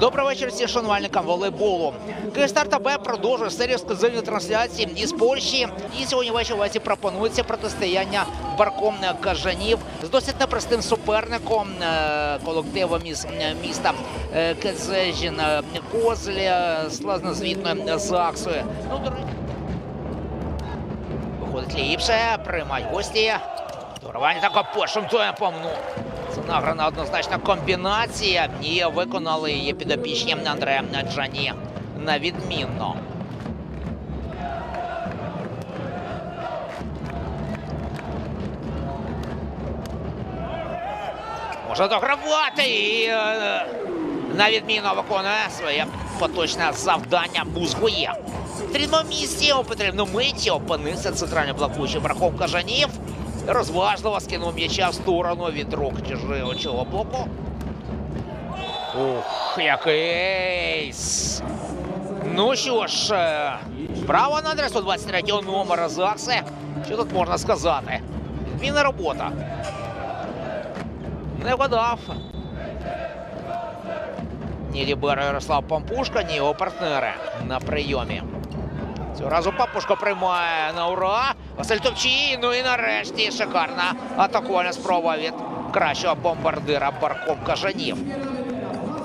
Добрий вечір всім шанувальникам волейболу. Київстар ТБ продовжує серію ексклюзивних трансляцій із Польщі. І сьогодні ввечері пропонується протистояння Барком Кажанів з досить непростим суперником е, колективом із е, міста е, Кедзежін е, Козля з славнозвітною Заксою. Ну, до речі, виходить ліпше, приймають гості. Дорвання тако першим темпом. Ну, це награна однозначна комбінація. І виконали її підопічні Андрея Джані на відмінно. Може догравати і е, на відміну виконує своє поточне завдання Бузгує. В трійному місці у потрібну миті опинився центральний блокуючий Брахом Кажанів. Розважливо скинув м'яча в сторону від рук чужого блоку. Ух, який ейс! Ну що ж, е, право на адресу 23-го номера Закси. Що тут можна сказати? Відмінна робота. Не вгадав. Ні Лібера Ярослав Пампушка, ні його партнери на прийомі. Цього разу Папушка приймає на ура. Василь Топчій. Ну і нарешті шикарна атакувальна спроба від кращого бомбардира Барком Кажанів.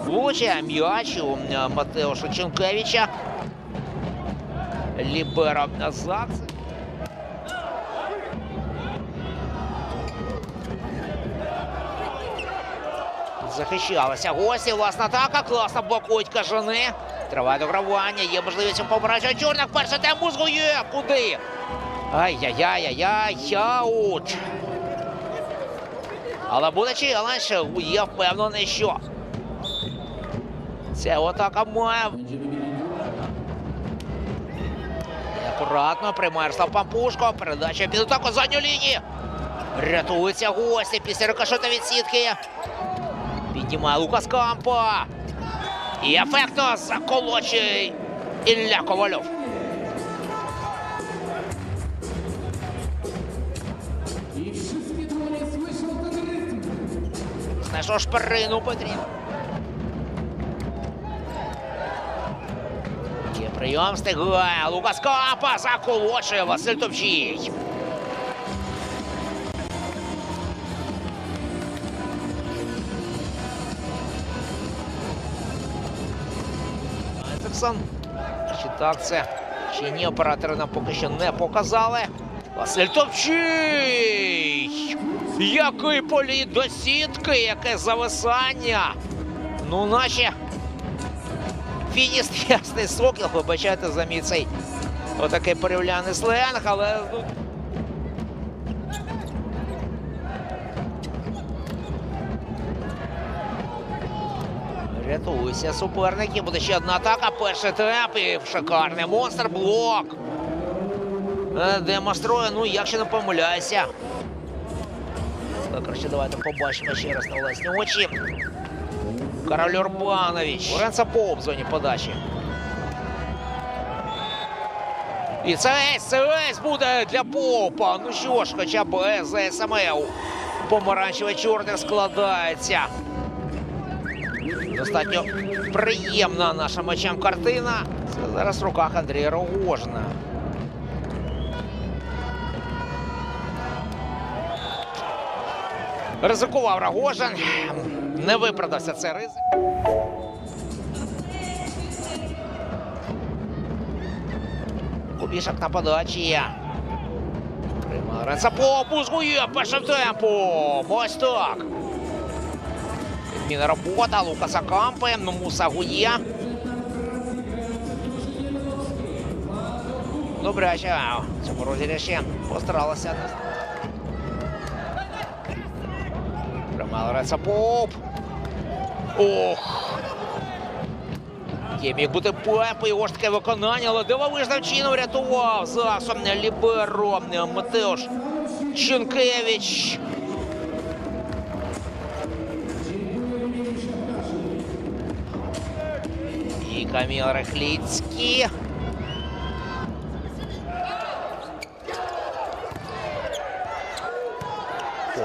Влучає м'яч у е, Матеуша Ченкевича. Ліберо Закс. Захищалися гості. Власна атака. Класно блокують кажани. Триває догравання. Є можливість побирати чорних. Перший темп музгує. Куди? Ай-яй-яй-яй-яй. Аут. Але буде челендж. Я впевнений, що ця атака має. Акуратно приймає Ярослав Пампушко. Передача під атаку задню лінії. Рятуються гості після рикошета від сітки. Піднімає Лукас Кампа. І ефектно заколочує Ілля Ковальов. Знайшов шпирину потрібно. Прийом встигає. Лукас Кампа заколочує Василь Топчій. Айзексон. Чи так це? Чи ні, оператори нам поки що не показали. Василь Топчий! Який політ до сітки, яке зависання. Ну, наче фініст ясний сокіл, вибачайте за мій цей отакий порівняний сленг, але Рятуюся суперники. Буде ще одна атака. Перший темп і шикарний монстр блок. Е, Демонструє, ну якщо не помиляюся. Краще давайте побачимо ще раз на власні очі. Король Урбанович. Лоренцо Поп в зоні подачі. І це ейс, це ейс буде для Попа. Ну що ж, хоча б СМЛ. Помаранчевий чорний складається. Достатньо приємна нашим очам картина. Це зараз в руках Андрія Рогожина. Ризикував Рогожин. Не виправдався цей ризик. Кубішок на подачі. Рецапо, бузгує першим темпом. Ось так. Відміна робота, Лукаса Кампи, ну Муса Гує. Добряче. В цьому розіграші постаралася. Приймала Рецапоп. Ох. Є міг бути Пепа, його ж таке виконання, але дивовижним чином врятував засом Ліберо Матеуш Ченкевич. Каміл Рехліцький.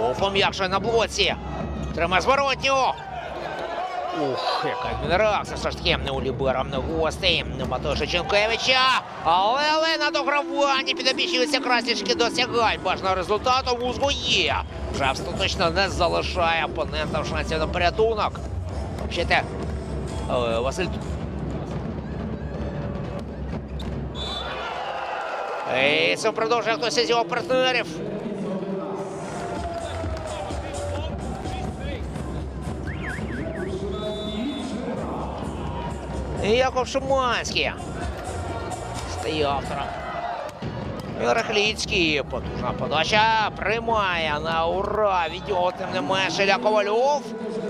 О, пом'якшує на блоці. Тримає зворотню. Ух, яка реакція все ж таки у Лібера гостей Матоша Ченкевича. Але, але на дограванні підопічуються красічки досягають бажаного результату. Музгу є. Вже остаточно не залишає опонента в шансів на порятунок. Взагалі, е, Василь І це продовжує хтось із його партнерів. Яков Шуманський стає автором. Рахліцький, потужна подача, приймає на ура. Від нього тим не менше Ілля Ковальов.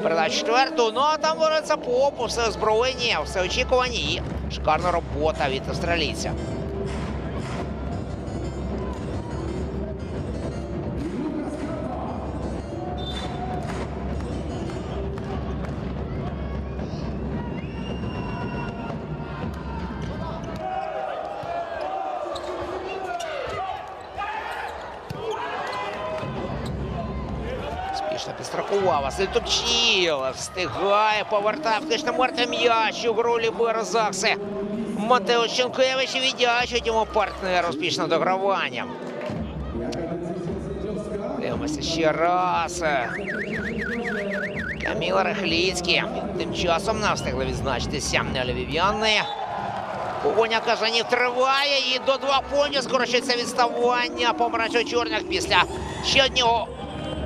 Передача четверту, ну а там бореться попу, все озброєння, все очікувані. І шикарна робота від австралійця. Підстрахував. Василь Топчіл встигає, повертає фактично мертвий м'яч у гру Лібера Матео Ченкевич віддячить йому партнер успішно дограванням. Дивимося ще раз. Каміл Рахліцький. Тим часом не встигли відзначитися львів'яни. Погоня кажанів триває і до два поні скорочується відставання помаранчево-чорних після ще одного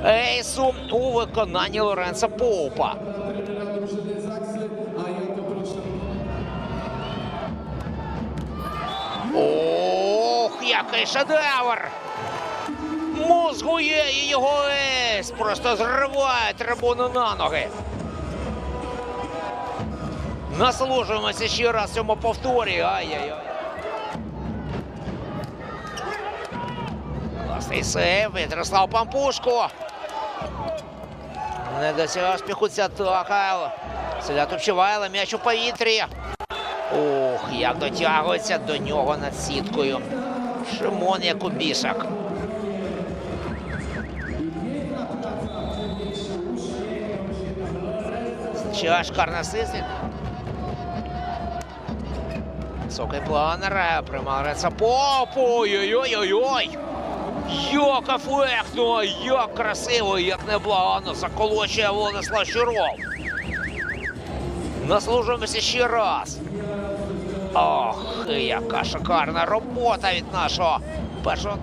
ейсу у виконанні Лоренса Поупа. Ох, який шедевр! Мозгує і його ейс просто зриває трибуну на ноги. Наслужуємося ще раз цьому повторі. Ай-яй-яй. Класний сейв від Ярослав Пампушко. Не досягає успіху ця атака. Селя Тупчевайла, м'яч у повітрі. Ох, як дотягується до нього над сіткою. Шимон Якубішак. Чашкар насисить. Високий планер, приймав Рецапоп. Ой-ой-ой-ой-ой. Як ефектно, як красиво, як неблагано заколочує Владислав Щуров. Наслужимося ще раз. Ох, яка шикарна робота від нашого першого.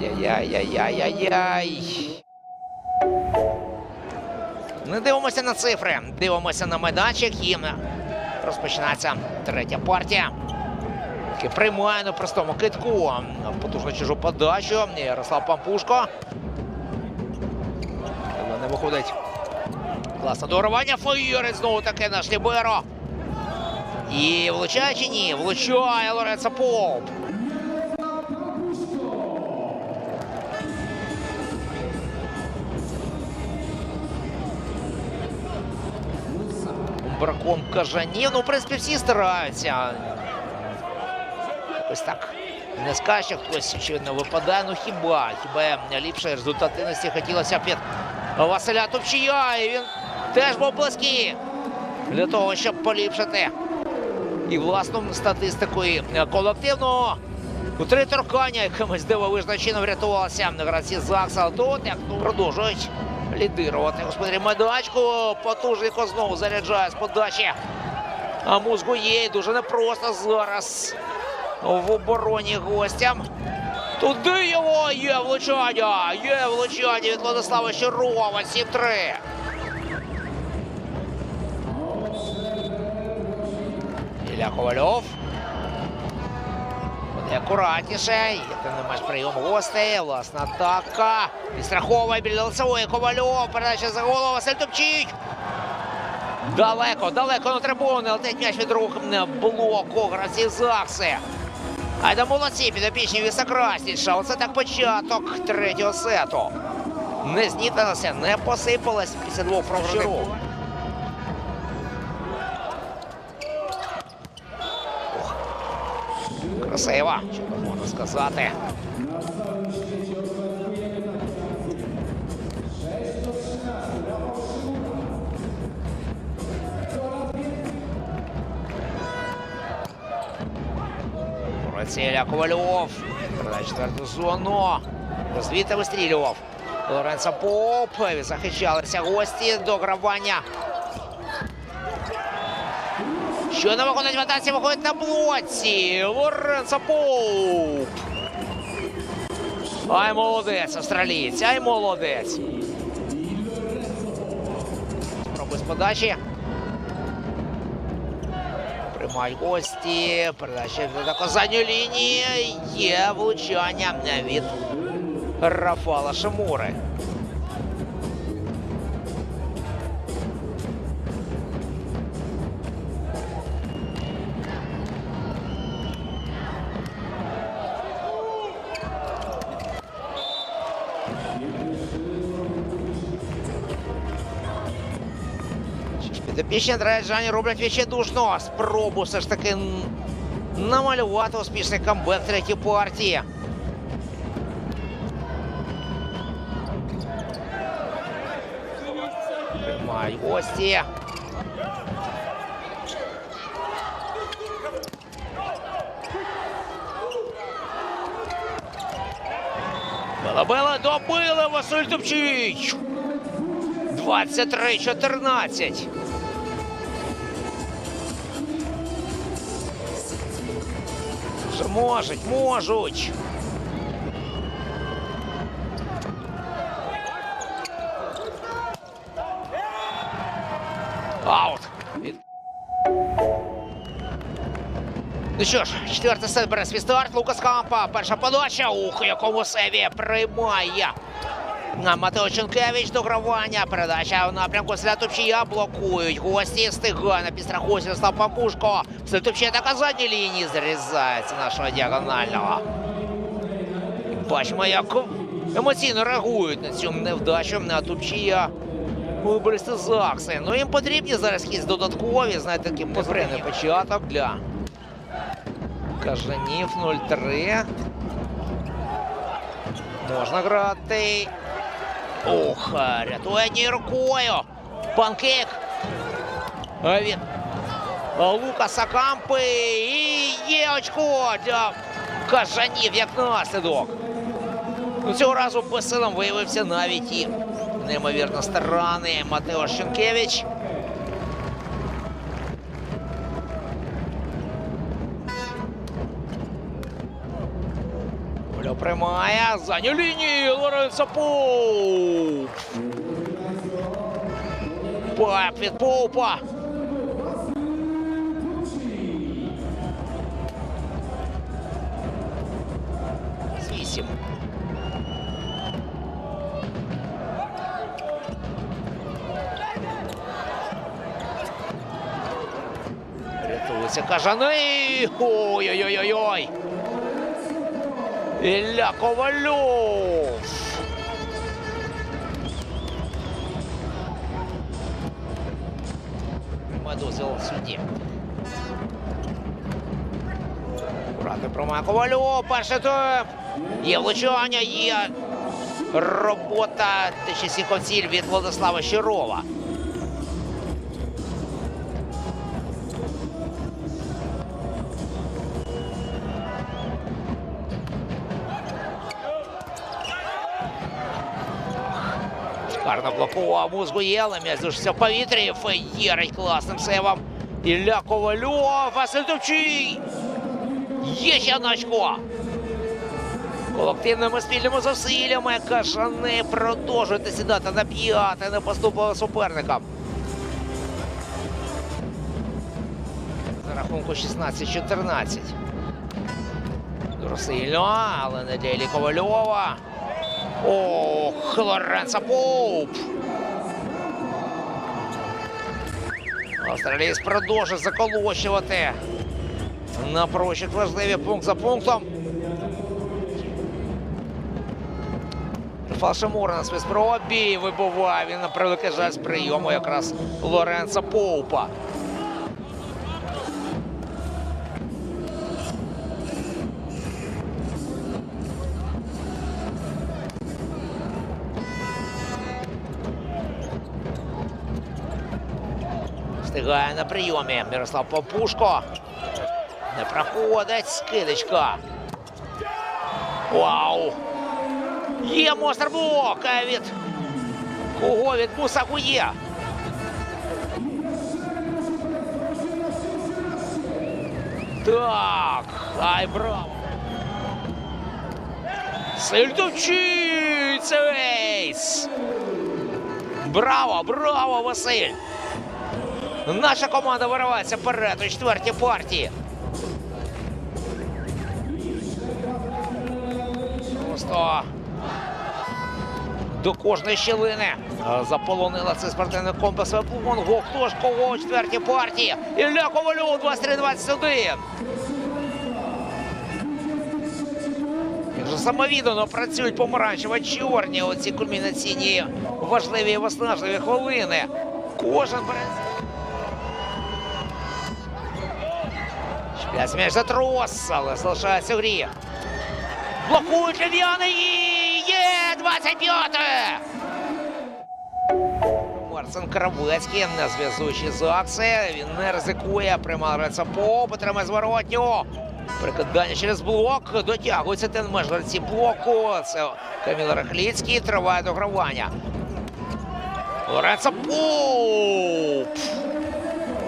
Ай-яй-яй-яй-яй-яй. Не дивимося на цифри, дивимося на майданчик і розпочинається третя партія. Приймає на простому китку. Потужну чужу подачу. Ярослав Пампушко. Але не виходить. Класне дорування. Фаєрець знову таки наш Ліберо. І влучає чи ні? Влучає Лоренцо Поп. Браком кажанів. Ну, в принципі, всі стараються. Ось так. Не скаже, хтось, очевидно, випадає. Ну хіба? Хіба ліпшої результативності хотілося б від Василя Топчія. І він теж був близький для того, щоб поліпшити і власну статистику, і колективну. У три торкання якимось дивовижним чином врятувалися гравці Закса. Тут як ну, продовжують лідирувати. Господарі медачку. Потужнико знову заряджає з подачі. А музгу є дуже непросто зараз в обороні гостям. Туди його є влучання. Є влучання від Владислава Щирова. 7-3. Ілля Ковальов. Буде акуратніше. Є тим не менш прийом гостей. Власна атака. Підстраховує біля лицевої Ковальов. Передача за голову. Василь Топчик. Далеко, далеко на трибуни. Летить м'яч від рук блоку гравців Закси. Айда молодці, підопічні Вісокрасніша. Оце так початок третього сету. Не знітилося, не посипалось після двох програшів. красиво, чого можна сказати. Ціля Ковальов. на четверту зону. Розвіта вистрілював. Лоренцо Поп. Захищалися гості до гравання. Що не виходить в атаці, виходить на блоці. Лоренцо Поп. Ай, молодець, австралієць, ай, молодець. Спробуй з подачі. Приймають гості. Передача до задньої лінії. Є влучання від Рафала Шамури. Ж, Підопічні Драйджані роблять відчайдушну спробу все ж таки намалювати успішний камбек третій партії. Приймають гості. Била-била, добили Василь Топчич! 23-14. Вже можуть, можуть. Ну що ж, четвертий сет бере свій старт. Лукас Кампа. Перша подача. Ух, якому севі приймає. На Матео Ченкевич догравання. Передача в напрямку Слятовчія блокують. Гості встигає на підстрахуйся став Пампушко. Слятовчія така задній лінії зрізається нашого діагонального. Бачимо, як емоційно реагують на цю невдачу на Тупчія. Вибористи Закси. Ну їм потрібні зараз якісь додаткові, знаєте, такий неприємний початок для Кажанів 0-3. Можна грати. Ох, рятує однією. Панкейк. Від Лукаса Кампи. І є очко для Кажанів як наслідок. Цього разу безсилим виявився навіть і неймовірно стараний Матео Щенкевич. Приймає задню лінію Лоренцо Поуп. Пап від Поупа. Рятується кажани. Ой-ой-ой-ой-ой. Ілля Ковальов. Медузил в суді. Акуратно промає Ковальов. Перший. Є влучання, є робота точніше ціль від Владислава Щирова. Гарно блокував музгу Єла, м'яч залишився в повітрі. Феєрить класним сейвом. Ілля Ковальов, Василь Товчий. Є ще одне очко. Колективними спільними зусиллями Кажани продовжують сідати на п'яте, не поступили суперникам. За рахунку 16-14. Дуже сильно, але не для Іллі Ковальова. Ох, Лоренцо Поуп. Австралієць продовжує заколочувати. Напрочуд важливі пункт за пунктом. Фалшемур на спецпробі вибуває. Він на превеликий жаль з прийому якраз Лоренцо Поупа. На прийомі Мирослав Попушко. Не проходить скидочка. Вау! Є а від кого від Мусагує. Так, ай браво. Сильтовчий, це. Браво, браво, Василь. Наша команда виривається вперед у четвертій партії. Просто до кожної щілини заполонила цей спортивний комплекс Монго. Хто ж кого у четвертій партії? Ілля Ковальов 23-21. Як же працюють помаранчево-чорні оці кульмінаційні важливі і виснажливі хвилини. Кожен бере. М'яч за трос, але залишається в грі. Блокують львів'яни і є 25-те! Марцин Кравецький, не зв'язуючи з акції, він не ризикує, примагається по, потримає зворотню. Прикидання через блок, дотягується ten меж блоку. Це Каміл Рахліцький, триває догравання. Лоренцо Пуп!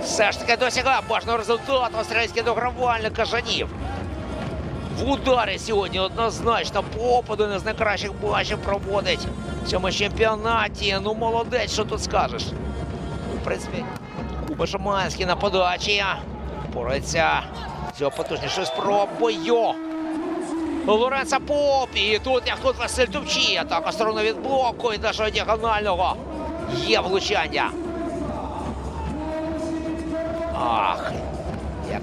Все ж таки досягає бажаного результату австралійський догравальник Кажанів. В ударі сьогодні однозначно поп один із найкращих бачів проводить в цьому чемпіонаті. Ну, молодець, що тут скажеш. В принципі, Куба на подачі. Порається цього потужнішою спробою. Лоренцо Поп. І тут як тут Василь Тупчі. Атака сторони від блоку і нашого діагонального. Є влучання.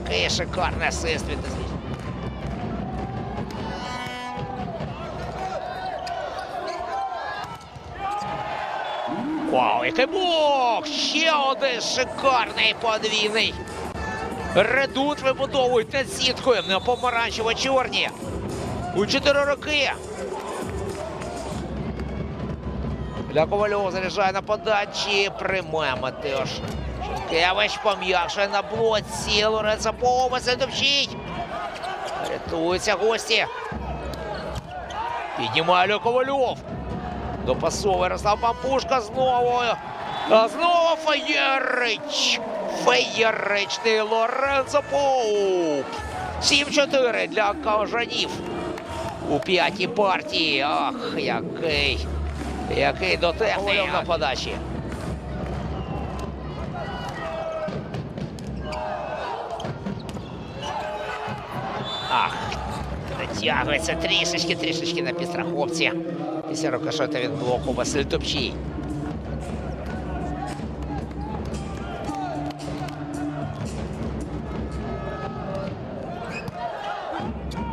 Який шикарний асист від Дезвіч. Вау, який блок! Ще один шикарний подвійний. Редут вибудовують над сіткою на помаранчево-чорні. У 4 роки. Для Ковальова заряджає на подачі. Приймає Матеош. Шенкевич пом'якшує на блоці. Лоренцо Пова топчить. Рятуються гості. Піднімає Ковальов. Допасовує Ярослав Пампушка знову. А знову Феєрич. Феєричний Лоренцо Поуп. 7-4 для кажанів. У п'ятій партії. Ах, який. Який дотепний на подачі. Натягується трішечки, трішечки на підстраховці. Після рикошета від блоку Василь Топчій.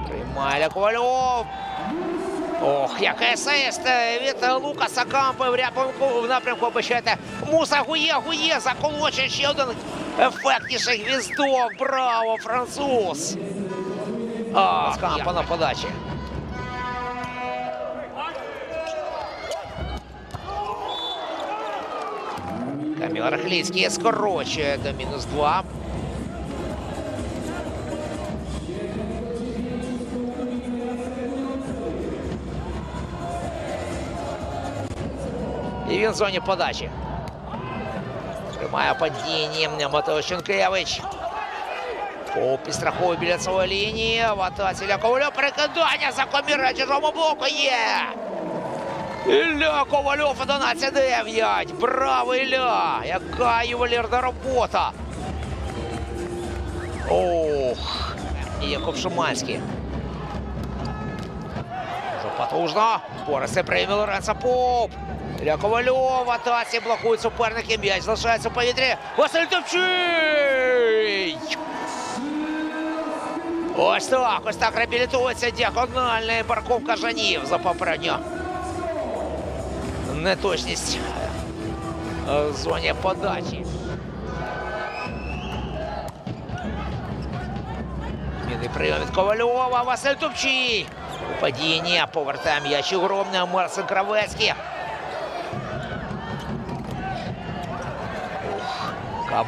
Приймає Ковальов. Ох, який асист від Лукаса Кампи в ряпунку в напрямку обещайте. Муса Гує, Гує, заколочує ще один ефектніший гвіздок. Браво, француз! А, Кампа на подачі. Каміл Рахліцький скорочує до мінус 2. І він в зоні подачі. Тримає падіння Матео Щенкевич. По підстраховує біля своєї лінії. В атаці Ілля Ковальов. Перекидання за коміра чужому блоку є. Ілля Ковальов 11-9. Браво, Ілля! Яка ювелірна робота. Ох. Яков Шуманський. Дуже потужно. Бореться прийме Лоренцо Поп. Ілля Ковальов в атаці блокують суперники. М'яч залишається у повітрі. Василь Топчий! Ось так, ось так реабілітується діагональний парков кажанів за попередню неточність е, в зоні подачі. Міний прийом від Ковальова, Василь Тупчий. Падіння, повертає м'яч у громне, Марсин Кравецький.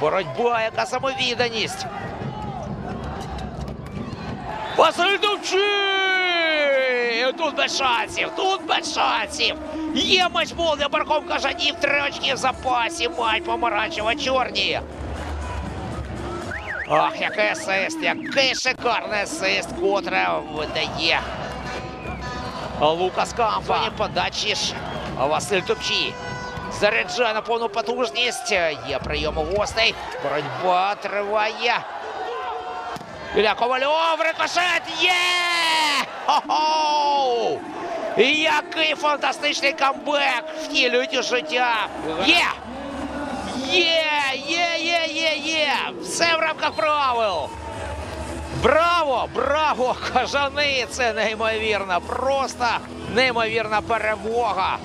Боротьба, яка самовідданість. Василь Топчий! Тут без шансів, тут без шансів. Є матчбол для Барком Кажанів, три очки в запасі, мать помаранчево-чорні. Ах, який асист, який шикарний асист, котре видає. Лукас Кампа. подачі ж Василь Топчій. Заряджає на повну потужність. Є прийом у гостей. Боротьба триває. Ілля Ковальов, рикошет є! Хо-хо! Який фантастичний камбек втілюють у життя! Є! Є! Є, є, є, є! Все в рамках правил! Браво! Браво! Кажани! Це неймовірно! Просто неймовірна перемога!